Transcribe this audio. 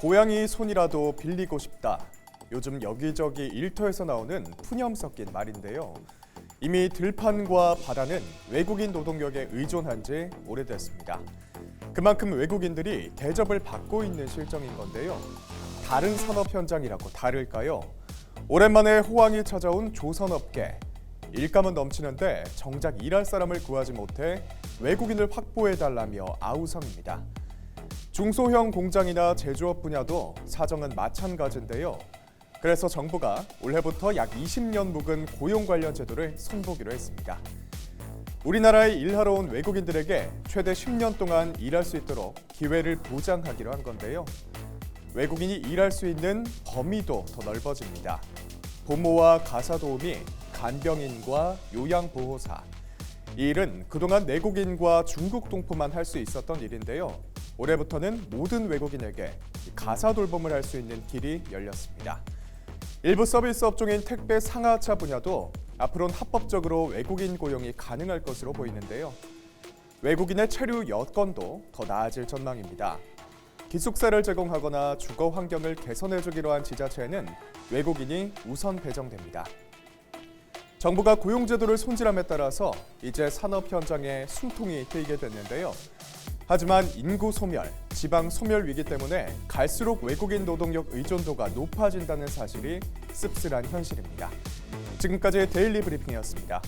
고양이 손이라도 빌리고 싶다. 요즘 여기저기 일터에서 나오는 푸념 섞인 말인데요. 이미 들판과 바다는 외국인 노동력에 의존한 지 오래됐습니다. 그만큼 외국인들이 대접을 받고 있는 실정인 건데요. 다른 산업 현장이라고 다를까요? 오랜만에 호황이 찾아온 조선업계. 일감은 넘치는데 정작 일할 사람을 구하지 못해 외국인을 확보해달라며 아우성입니다. 중소형 공장이나 제조업 분야도 사정은 마찬가지인데요. 그래서 정부가 올해부터 약 20년 묵은 고용 관련 제도를 손보기로 했습니다. 우리나라에 일하러 온 외국인들에게 최대 10년 동안 일할 수 있도록 기회를 보장하기로 한 건데요. 외국인이 일할 수 있는 범위도 더 넓어집니다. 부모와 가사 도우미, 간병인과 요양보호사. 이 일은 그동안 내국인과 중국 동포만 할 수 있었던 일인데요. 올해부터는 모든 외국인에게 가사 돌봄을 할 수 있는 길이 열렸습니다. 일부 서비스 업종인 택배 상하차 분야도 앞으로는 합법적으로 외국인 고용이 가능할 것으로 보이는데요. 외국인의 체류 여건도 더 나아질 전망입니다. 기숙사를 제공하거나 주거 환경을 개선해 주기로 한 지자체에는 외국인이 우선 배정됩니다. 정부가 고용제도를 손질함에 따라서 이제 산업 현장에 숨통이 트이게 됐는데요. 하지만 인구 소멸, 지방 소멸 위기 때문에 갈수록 외국인 노동력 의존도가 높아진다는 사실이 씁쓸한 현실입니다. 지금까지 데일리 브리핑이었습니다.